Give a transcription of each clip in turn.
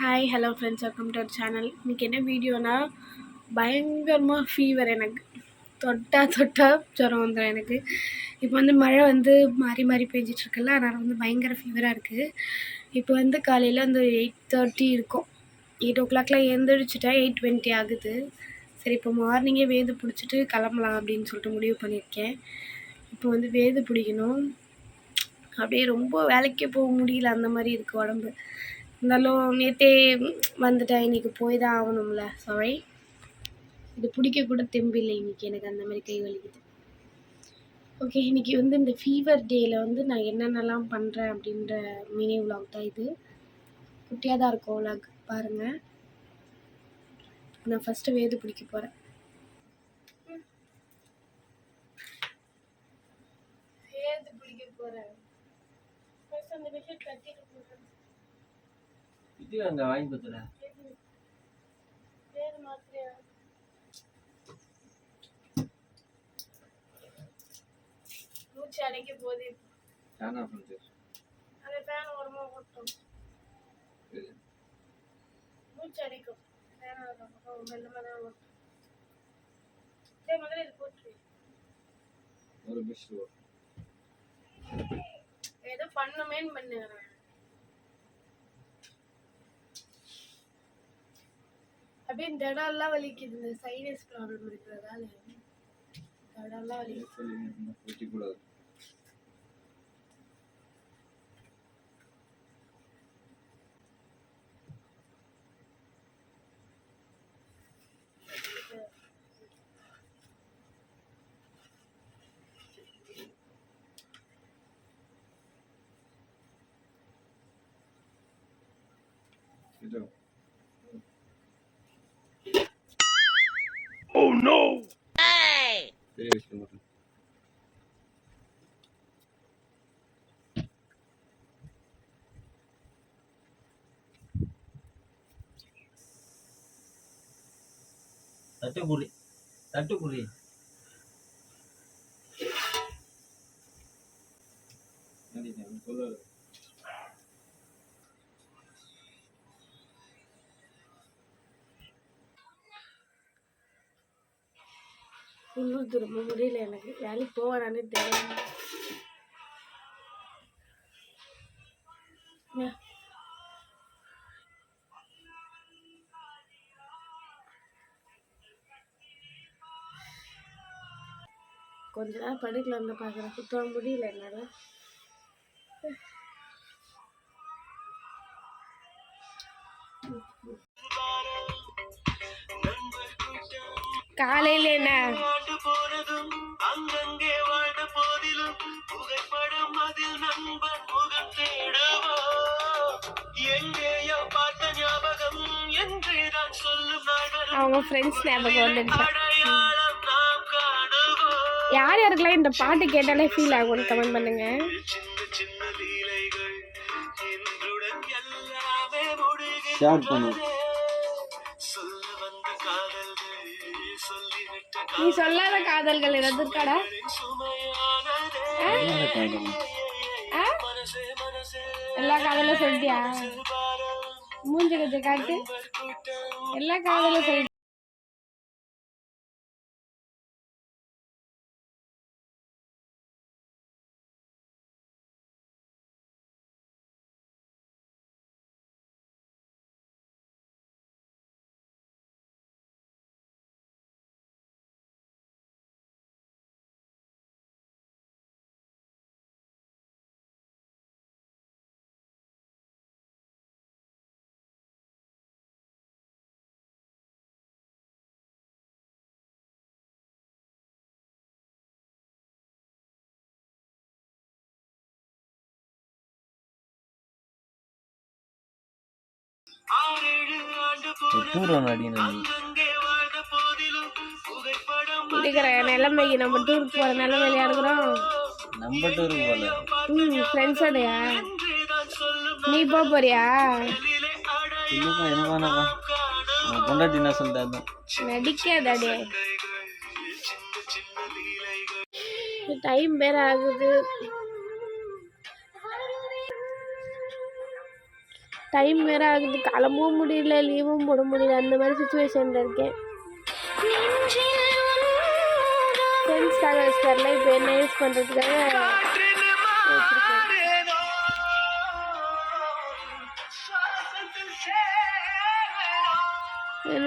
Hi hello friends welcome to our channel இன்றைக்கி என்ன வீடியோனா பயங்கரமாக ஃபீவர் எனக்கு. தொட்டா தொட்டா ஜுரம் வந்துடும் எனக்கு. இப்போ வந்து மழை வந்து மாறி மாறி பெஞ்சிட்ருக்குல்ல அதனால் வந்து பயங்கர ஃபீவராக இருக்குது இப்போ வந்து காலையில் வந்து எயிட் தேர்ட்டி இருக்கும். எயிட் ஓ கிளாக்லாம் எழுந்திரிச்சிட்டா எயிட் டுவெண்ட்டி ஆகுது. சரி இப்போ மார்னிங்கே வேது பிடிச்சிட்டு கிளம்பலாம் அப்படின்னு சொல்லிட்டு முடிவு பண்ணியிருக்கேன். இப்போ வந்து வேது பிடிக்கணும். அப்படியே ரொம்ப வேலைக்கே போக முடியல அந்த மாதிரி இருக்குது உடம்பு. இருந்தாலும் நேற்றே வந்துட்டேன். இன்றைக்கி போய் தான் ஆகணும்ல. சாரி இது பிடிக்க கூட தெம்பில்லை இன்றைக்கி எனக்கு அந்த மாதிரி கை வலிக்குது. ஓகே இன்றைக்கி வந்து இந்த ஃபீவர் டேயில் வந்து நான் என்னென்னலாம் பண்ணுறேன் அப்படின்ற மினி விலாக் தான் இது. குட்டியாக தான் இருக்கும் விலாக் பாருங்கள் நான் ஃபஸ்ட்டு வேது பிடிக்க போகிறேன் வேது பிடிக்க போகிறேன் ஃபஸ்ட் அந்த விஷயம் கட்டிட்டு இது அங்க வாங்கி கொடுத்துல மூச்சு அடைக்க போகுது ஃபேன் ஆஃப் பண்ணிட்டு அந்த ஃபேன் ஓரமா ஓட்டும் மூச்சு அடைக்கும். ஃபேன் மெல்லமாக தான் ஓட்டும். சரி முதல்ல இது போட்டு ஒரு மிஷ் ஏதோ பண்ணுமேன்னு பண்ணுறேன் அப்படியே இந்த வலிக்குது. இந்த சைனஸ் ப்ராப்ளம் இருக்கிறதால. இந்த இடம்லாம் வலிக்குது. பெரிய விஷயம் மட்டும் தட்டுக்குடி. இன்னும் திரும்ப முடியல எனக்கு. வேலைக்கு போவேனானே தெரியல. கொஞ்ச நேரம் படுக்கல வந்து பார்க்குறேன் சுத்தம் முடியல என்னால். காலையில் என்ன? அவங்க ஃப்ரெண்ட்ஸ் ஞாபகம் காணுவோம் யார் யாருக்கெல்லாம் இந்த பாட்டு கேட்டாலே ஃபீல் ஆகும்னு கமெண்ட் பண்ணுங்க. ஷேர் பண்ணு நீ சொல்லாத காதல்கள் ஏதாவது இருக்காடா? எல்லா காதலும் சொல்லிட்டியா? மூஞ்சி கொஞ்சம் காட்டு. எல்லா காதலும் சொல்லி இருக்கிற நிலைமைக்கு நம்ம டூருக்கு போகிற நிலைமையில இருக்கிறோம். நம்ம டூருக்கு போல. ம் ஃப்ரெண்ட்ஸோடையா என்றுதான் சொல்லும் நீ போக போறியா? இல்லைப்பா என்ன வேணாப்பா அவன் பொண்டாட்டி என்ன சொல்லிட்டாரு நடிக்காதாடே. கைகள் சின்ன சின்ன லீலைகள் டைம் வேற ஆகுது. டைம் வேறு ஆகுது. கிளம்பவும் முடியல லீவும் போட முடியல. அந்த மாதிரி சுச்சுவேஷனில் இருக்கேன். ஃப்ரெண்ட்ஸ்க்காக வச்சுட்டாரில் இப்போ என்ன யூஸ் பண்ணுறதுக்காக மாறேனோ,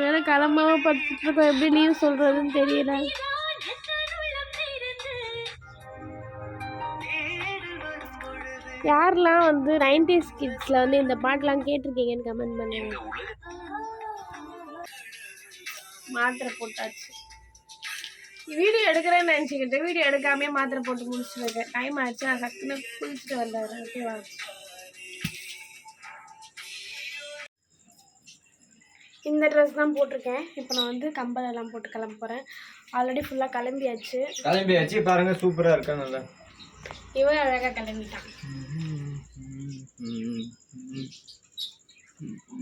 வேறு கிளம்பாம படுத்துட்டு இருக்கோம். எப்படி லீவ் சொல்கிறதுன்னு தெரியல. யாரெல்லாம் வந்து நைன்டிஸ் கிட்ஸில் வந்து இந்த பாட்டெலாம் கேட்டிருக்கீங்கன்னு கமெண்ட் பண்ணுங்க. மாத்திரை போட்டாச்சு. வீடியோ எடுக்கிறேன்னு நினச்சிக்கிட்டு வீடியோ எடுக்காமே மாத்திரை போட்டு முடிச்சிருக்கேன் டைம் ஆச்சு நான் டக்குன்னு குளிச்சுட்டு வந்தாரு. ஓகேவா இந்த ட்ரெஸ் தான் போட்டிருக்கேன். இப்போ நான் வந்து கம்பல் எல்லாம் போட்டு கிளம்ப போகிறேன் ஆல்ரெடி ஃபுல்லாக கிளம்பியாச்சு. கிளம்பியாச்சு பாருங்க சூப்பரா இருக்கா நல்லா? இவன் அழகாக கிளம்பிட்டான்.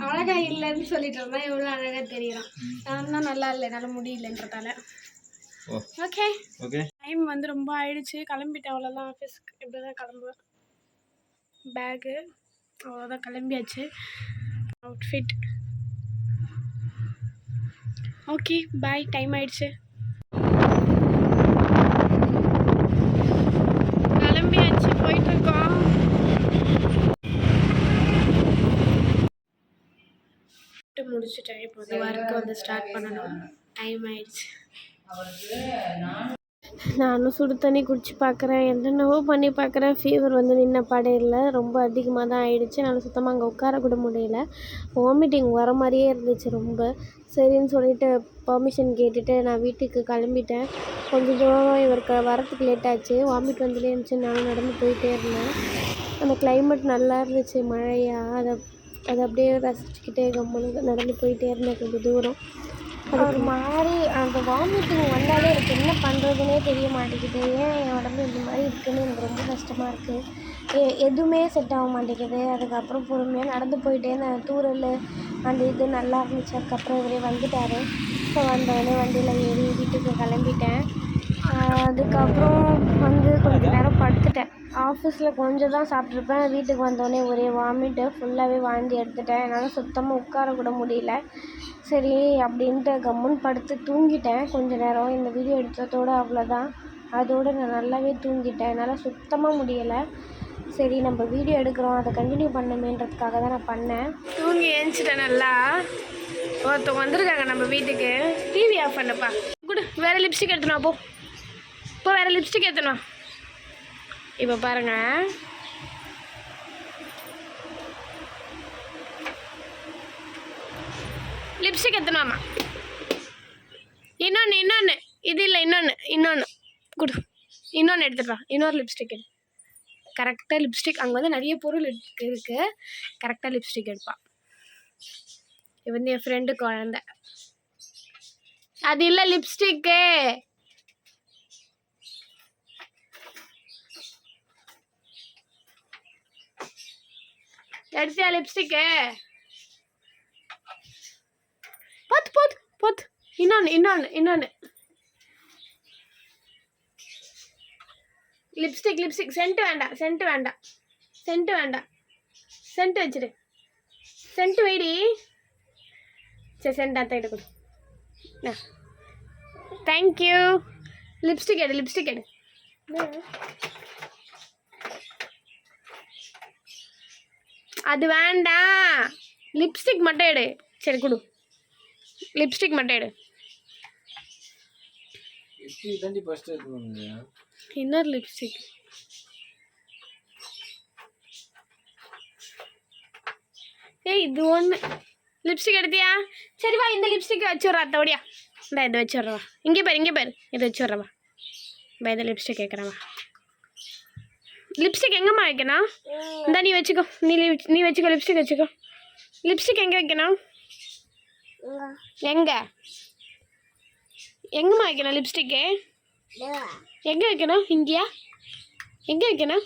அழகா இல்லைன்னு சொல்லிட்டு இருந்தா எவ்வளோ அழகா தெரியறான் நான் தான் நல்லா இல்லை என்னால் முடியலன்றதால. ஓகே. ஓகே. டைம் வந்து ரொம்ப ஆயிடுச்சு. கிளம்பிட்டேன் அவ்வளோதான் ஆஃபீஸ்க்கு இப்படி தான் கிளம்புவேன் பேகு அவ்வளோதான் கிளம்பியாச்சு. அவுட்ஃபிட் ஓகே பாய் டைம் ஆயிடுச்சு கிளம்பியாச்சு போயிட்டு இருக்கோம் முடிச்சுட்டேன். இப்போ வந்து ஒர்க் வந்து ஸ்டார்ட் பண்ணணும். டைம் ஆயிடுச்சு. நானும் சுடு தண்ணி குடிச்சு பார்க்குறேன் என்னென்னவோ பண்ணி பார்க்குறேன் ஃபீவர் வந்து நின்ன பாடே இல்லை. ரொம்ப அதிகமாக தான் ஆயிடுச்சு. என்னால் சுத்தமாக அங்கே உட்கார கூட முடியல. வாமிட்டிங் வர மாதிரியே இருந்துச்சு ரொம்ப. சரின்னு சொல்லிட்டு பர்மிஷன் கேட்டுட்டு நான் வீட்டுக்கு கிளம்பிட்டேன். கொஞ்சம் தூரம் இவருக்கு வரத்துக்கு லேட் ஆச்சு. வாமிட் வந்துட்டே இருந்துச்சு. நானும் நடந்து போயிட்டே இருந்தேன். அந்த climate நல்லா இருந்துச்சு. மழையா அதை அதை அப்படியே ரசிச்சுக்கிட்டே கம்மனு நடந்து போயிட்டே இருந்தேன் கொஞ்சம் தூரம். அது ஒரு மாதிரி அந்த வாமிட்டிங் வந்தாலே எனக்கு என்ன பண்ணுறதுனே தெரிய மாட்டேங்குது. ஏன் என் உடம்பு இந்த மாதிரி இருக்குன்னு எனக்கு ரொம்ப கஷ்டமாக இருக்குது எ எதுவுமே செட் ஆக மாட்டேங்குது. அதுக்கப்புறம் பொறுமையாக நடந்து போயிட்டே இருந்தேன். தூரல் அந்த இது நல்லா இருந்துச்சு. அதுக்கப்புறம் இவரே வந்துட்டார். ஸோ வந்தோடனே வண்டியில் ஏறி வீட்டுக்கு கிளம்பிட்டேன். அதுக்கப்புறம் வந்து கொஞ்ச நேரம் படுத்துட்டேன். ஆஃபீஸில் கொஞ்சம் தான் சாப்பிட்ருப்பேன் வீட்டுக்கு வந்தோடனே ஒரே வாமிட்டு ஃபுல்லாகவே வாந்தி எடுத்துட்டேன். என்னால் சுத்தமாக உட்கார கூட முடியல. சரி அப்படின்ட்டு கம்முன்னு படுத்து தூங்கிட்டேன். கொஞ்ச நேரம் இந்த வீடியோ எடுத்ததோடு அவ்வளோதான் அதோடு நான் நல்லாவே தூங்கிட்டேன். என்னால் சுத்தமாக முடியலை. சரி நம்ம வீடியோ எடுக்கிறோம். அதை கண்டினியூ பண்ணுமேன்றதுக்காக தான் நான் பண்ணேன். தூங்கி ஏஞ்சிட்டேன் நல்லா. ஒருத்தவங்க வந்திருக்காங்க நம்ம வீட்டுக்கு. டிவி ஆஃப் பண்ணப்பா. குடு வேறு லிப்ஸ்டிக் எடுத்துனா போ. இப்போ வேறு லிப்ஸ்டிக் எடுத்துனா இப்போ பாருங்கள் லிப்ஸ்டிக் எடுத்துனாமா இன்னொன்று இன்னொன்று இது இல்லை இன்னொன்று இன்னொன்று குடு. இன்னொன்று எடுத்துட்டு இன்னொரு லிப்ஸ்டிக் எடு. கரெக்டாக லிப்ஸ்டிக் அங்கே வந்து நிறைய பொருள் இருக்குது கரெக்டாக லிப்ஸ்டிக் எடுப்பாள் இது வந்து என் ஃப்ரெண்டு குழந்த. அது இல்லை லிப்ஸ்டிக்கு எடுத்தியா லிப்ஸ்டிக்கு போத்து போத்து போத்து இன்னொன்று இன்னொன்று இன்னொன்று லிப்ஸ்டிக் லிப்ஸ்டிக் சென்ட் வேண்டாம் சென்ட் வேண்டாம். சென்ட் வேண்டாம். சென்ட் வச்சிரு. சென்ட் வைடி. சரி சென்ட் அத்தை எடுக்கணும் தேங்க்யூ லிப்ஸ்டிக் எடு லிப்ஸ்டிக் எடு. அது வேண்டாம் லிப்ஸ்டிக் மட்டும் எடு. சரி கொடு. லிப்ஸ்டிக் மட்டும் எடு. இன்னொரு லிப்ஸ்டிக் ஏய் இது ஒன்று லிப்ஸ்டிக் எடுத்தியா? சரி வா இந்த லிப்ஸ்டிக் வச்சு விட்றா அத்தோடியா இந்த இதை வச்சு விட்றவா இங்கே பாரு இங்கே பாரு. இதை வச்சு விட்றவா பா இந்த லிப்ஸ்டிக் கேட்குறவா லிப்ஸ்டிக் எங்கம்மா வைக்கணும்? இந்த நீ வச்சுக்கோ. நீ நீ வச்சுக்கோ லிப்ஸ்டிக் வச்சுக்கோ. லிப்ஸ்டிக் எங்கே வைக்கணும்? எங்கே? எங்கம்மா வைக்கணும் லிப்ஸ்டிக்கு எங்கே வைக்கணும்? இங்கேயா? எங்கே வைக்கணும்?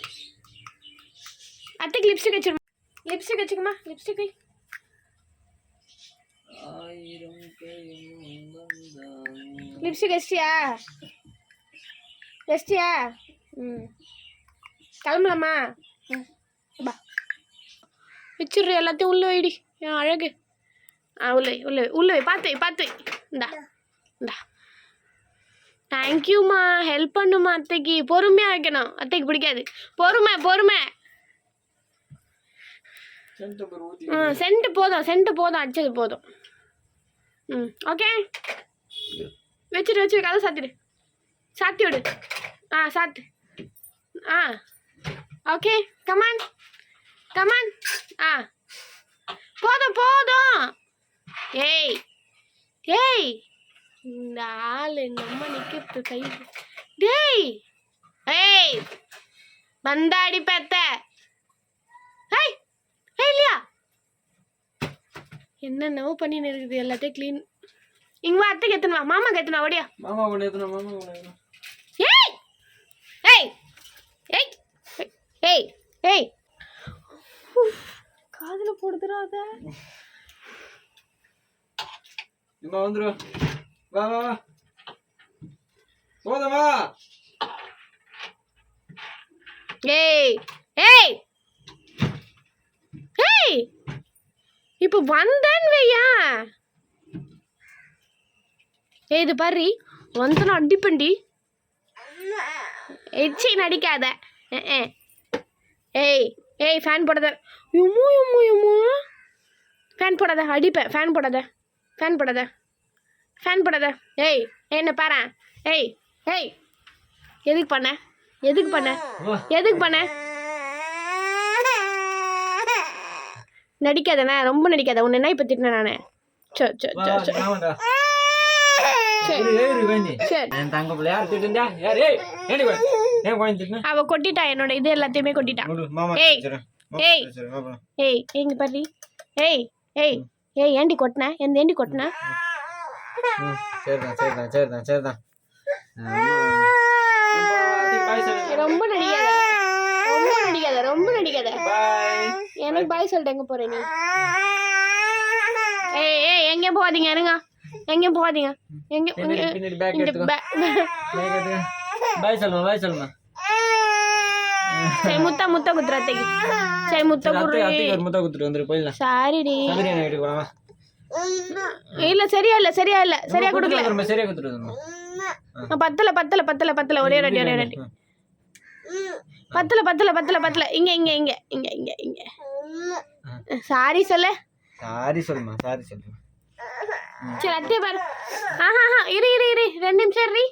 அத்தைக்கு லிப்ஸ்டிக் வச்சிருமா லிப்ஸ்டிக் வச்சுக்கமா லிப்ஸ்டிக் வை. லிப்ஸ்டிக் வச்சிட்டியா? வச்சிட்டியா? ம். கிளம்பலாமா? ம் பா வச்சிடுற எல்லாத்தையும் உள்ள வைடி. என் அழகு. ஆ உள்ள உள்ள உள்ள பார்த்து பார்த்து இந்தா இந்தா. தேங்க்யூம்மா ஹெல்ப் பண்ணுமா அத்தைக்கு. பொறுமையாக வைக்கணும். அத்தைக்கு பிடிக்காது. பொறுமை பொறுமை. ஆ சென்ட் போதும் சென்ட் போதும். அடிச்சது போதும். ம் ஓகே வச்சிரு வச்சிரு. கதை சாத்திடு. சாத்தி விடு ஆ சாத்து. ஆ. Okay come on come on ஆ போதும் போதும். ஏய். ஏய். இந்த ஆள் நம்ம நிற்கிறது கை டேய். ஏய். வந்தாடி பெத்த. ஏய். ஏய் இல்லையா? என்னென்னவோ பண்ணின்னு இருக்குது எல்லாத்தையும் க்ளீன் இங்க வா அத்தைக்கு எத்தனை வா. மாமாக்கு எத்தனை ஓடியா. மாமா ஒன்று எத்தனை மாமா ஒன்று ஏற்றணும் ஏய் ஏய் ஏய் ஏய் ஏய் காதுல போடுதுடா அத. இம்மா வந்துரு. வா வா வா. போதும் வா. ஏய் ஏய் ஏய் இப்போ வந்தேன்னு வையா. ஏய் இது பாரு. வந்தனா அடிப்பண்டி. எச்சி நடிக்காத. அஹ். ஏய் ஏய் ஃபேன் போடாத எம்மோ எம்மோ எம்மோ ஃபேன் போடாத அடிப்பேன் ஃபேன் போடாத ஃபேன் போடாத ஃபேன் போடாத ஏய் என்ன பாரு ஏய் ஏய் எதுக்கு பண்ண எதுக்கு பண்ண எதுக்கு பண்ண நடிக்காதண்ணா ரொம்ப நடிக்காத உன்னை என்ன இப்போ திட்டினேன் நான் சரி சரி வா சரி சரி சரி என் தங்க பிள்ளை யார் திட்டுண்டா யார் ஏய் ஏடி அவ கொட்டிட்டா என்னோட இது எல்லாத்தையுமே கொட்டிட்டா. ஏய். சரி ஏய். ஏய் எங்க பாரு. ஏய் ஏய் ஏய் ஏண்டி கொட்டின? எந்த ஏண்டி கொட்டின? சரிதான் சரிதான் சரிதான் சரிதான். ரொம்ப நடிக்காத. ரொம்ப நடிக்காத ரொம்ப நடிக்காத. எனக்கு பாய் சொல்லிட்டு எங்க போற நீ? ஏய் ஏய் எங்கேயும் போகாதீங்க இருங்க. எங்கேயும் போகாதீங்க. எங்க இந்த பாய் சொல்லுமா பாய் சொல்லுமா சரி முத்தா முத்தா குத்துறாத்தைக்கு சரி முத்தா சரி, அத்தைக்கு ஒரு முத்தா குத்துட்டு வந்துரு போயிடலாம் சாரிடி சதுரி என்ன வீட்டுக்கு போலாமா இல்ல சரியா இல்ல சரியா இல்ல சரியா கொடுக்கல சரியா குத்துட்டு பத்தல பத்தல பத்தல பத்தல ஒரே ரெடி ஒரே ரெடி பத்தல பத்தல பத்தல பத்தல இங்க இங்க இங்க இங்க இங்க இங்க சாரி சொல்ல சாரி சொல்லுமா சாரி சொல்லுமா சரி அத்தைய பாரு ஆஹா இரு இரு இரு ரெண்டு நிமிஷம் இரு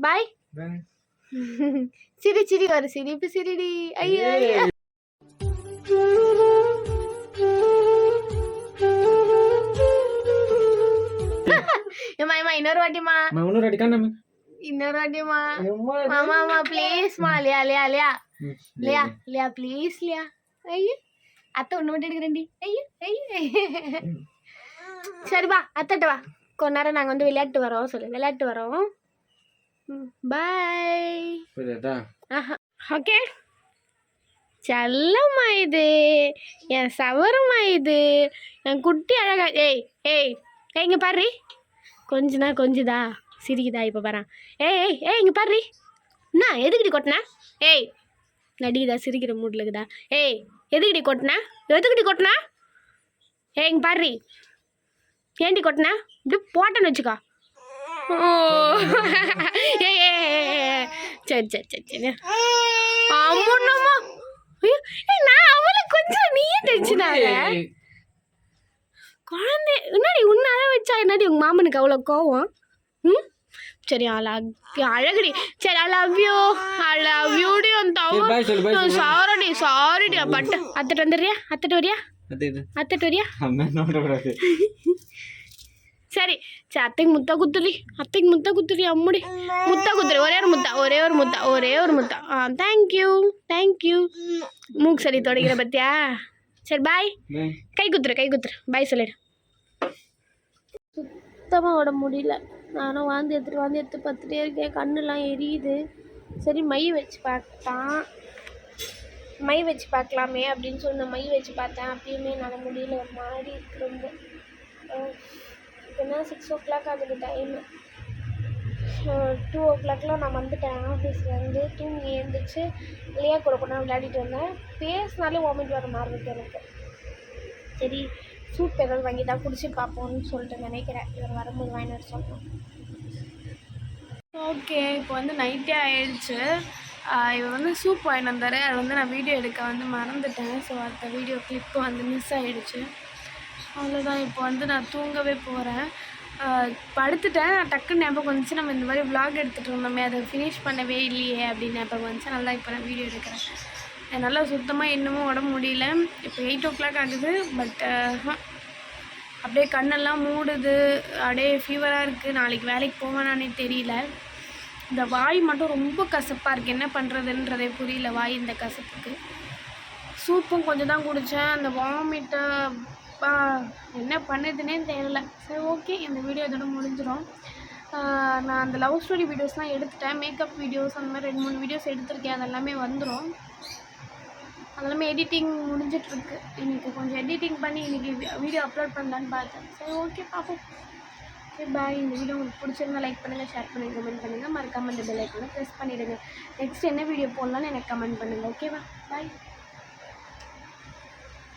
பாய் சிரி சிரி வரு சிரிப்பு சிரிடி ஐயோ ஏம்மா இன்னொரு வாட்டிமா இன்னொரு காணாம இன்னொரு வாட்டிமா மாமா மாமா ப்ளீஸ்மா லியா லியா லியா லியா லியா ப்ளீஸ் லியா ஐயோ அத்தை ஒன்று மட்டும் எடுக்கிறேன்டி ஐயோ ஐயோ சரி வா அத்தைட்ட வா கொஞ்ச நேரம் நாங்கள் வந்து விளையாட்டு வரோம் சொல்லு விளையாட்டு வரோம் ஆஹா ஓகே செல்லம்மா இது என் சவரம்மா இது என் குட்டி அழகா ஏய் ஏய் ஏய் இங்கே பாரு. கொஞ்சனா கொஞ்சுதா. சிரிக்குதா இப்போ பாரு. ஏய் ஏய் ஏய் இங்கே பாரு. என்ன எதுக்குடி கொட்டின? ஏய் நடிக்குதா சிரிக்கிற மூடில் இருக்குதா? ஏய் எதுக்குடி கொட்டின? எதுக்குடி கொட்டின? ஏய் இங்கே பாரு. ஏண்டி கொட்டின? இப்படி போட்டேன்னு வச்சுக்கோ. சரி சரி சரி சரி அம்முன்னம்மா நான் அவளை கொஞ்சம் நீயே டென்ஷன் ஆக குழந்தை என்னடி உன்னால வச்சா என்னடி உங்க மாமனுக்கு அவ்வளோ கோவம் ம் சரி அழகு அழகுடி சரி I love you I love யூடி அந்த. சாரடி சாரிடி பட்டு அத்தட்டு வந்துடுறியா அத்தட்டு வரியா அத்தட்டு வரியா சரி சரி அத்தைக்கு முத்தா குத்துடி அத்தைக்கு முத்தா குத்துடி அம்முடி. முத்தா குத்துடி ஒரே ஒரு முத்தா ஒரே ஒரு முத்தா ஒரே ஒரு முத்தா. ஆ தேங்க்யூ தேங்க்யூ மூக்கு சரி தொடங்கிற பத்தியா? சரி பாய் கை குத்துரு கை குத்துரு. பாய் சொல்லிடு. சுத்தமாக விட முடியல. நானும் வாந்தி எடுத்துட்டு வாந்தி எடுத்து பார்த்துட்டே இருக்கேன். கண்ணெல்லாம் எரியுது. சரி மை வச்சு பார்த்தான். மை வச்சு பார்க்கலாமே அப்படின்னு சொல்லி நான் மை வச்சு பார்த்தேன். அப்பயுமே என்னால் முடியல. ஒரு மாதிரி இருக்கு ரொம்ப. இப்போ சிக்ஸ் ஓ கிளாக் ஆகுது டைம் டூ ஓ கிளாக்லாம் நான் வந்துட்டேன் ஆஃபீஸ்லேருந்து தூங்கி எழுந்திரிச்சு லியா கூட கூட விளையாடிட்டு வந்தேன். பேசினாலே வாமிட் வர மாதிரி இருக்கு எனக்கு. சரி சூப் ஏதாவது வாங்கி தான் குடிச்சு பார்ப்போம்னு சொல்லிட்டு நினைக்கிறேன். இவர் வரும்போது வாங்கிட்டு சொல்லணும் ஓகே இப்போ வந்து நைட்டே ஆயிடுச்சு. இவர் வந்து சூப் வாங்கிட்டு வந்தார். அது வந்து நான் வீடியோ எடுக்க வந்து மறந்துட்டேன். ஸோ அடுத்த வீடியோ கிளிப்பு வந்து மிஸ் ஆகிடுச்சு அவ்வளோதான் இப்போ வந்து நான் தூங்கவே போகிறேன் படுத்துட்டேன். நான் டக்குன்னு ஞாபகம் வந்துச்சு. நம்ம இந்த மாதிரி vlog எடுத்துகிட்டு இருந்தோமே அதை ஃபினிஷ் பண்ணவே இல்லையே அப்படின்னு ஞாபகம் வந்துச்சு. நல்லா இப்போ நான் வீடியோ எடுக்கிறேன். என்னால் சுத்தமாக இன்னமும் உடம்பு முடியல. இப்போ எயிட் ஓ கிளாக் ஆகுது பட் அப்படியே கண்ணெல்லாம் மூடுது. அப்படியே ஃபீவராக இருக்குது நாளைக்கு வேலைக்கு போவேனானே தெரியல. இந்த வாய் மட்டும் ரொம்ப கசப்பாக இருக்குது என்ன பண்ணுறதுன்றதே புரியல வாய் இந்த கசப்புக்கு. சூப்பும் கொஞ்சம் தான் குடித்தேன் அந்த வாமிட்டை என்ன பண்ணுதுன்னே தெரியல. சரி ஓகே இந்த வீடியோ இதோட முடிஞ்சிடும் நான் அந்த லவ் ஸ்டோரி வீடியோஸ்லாம் எடுத்துட்டேன். மேக்கப் வீடியோஸ் அந்த மாதிரி ரெண்டு மூணு வீடியோஸ் எடுத்திருக்கேன். அதெல்லாமே வந்துடும் அதெல்லாமே எடிட்டிங் முடிஞ்சிட்ருக்கு. இன்றைக்கி கொஞ்சம் எடிட்டிங் பண்ணி இன்றைக்கி வீடியோ அப்லோட் பண்ணலான்னு பார்த்தேன். சரி ஓகே பார்ப்போம். ஓகே பாய் இந்த வீடியோ உங்களுக்கு பிடிச்சிருந்தா லைக் பண்ணுங்கள் ஷேர் பண்ணுங்கள் கமெண்ட் பண்ணுங்கள் மறக்காமல் இந்த பெல் ஐக்கனை ப்ரெஸ் பண்ணிவிடுங்க நெக்ஸ்ட் என்ன வீடியோ போடலான்னு எனக்கு கமெண்ட் பண்ணுங்கள் ஓகேவா பாய்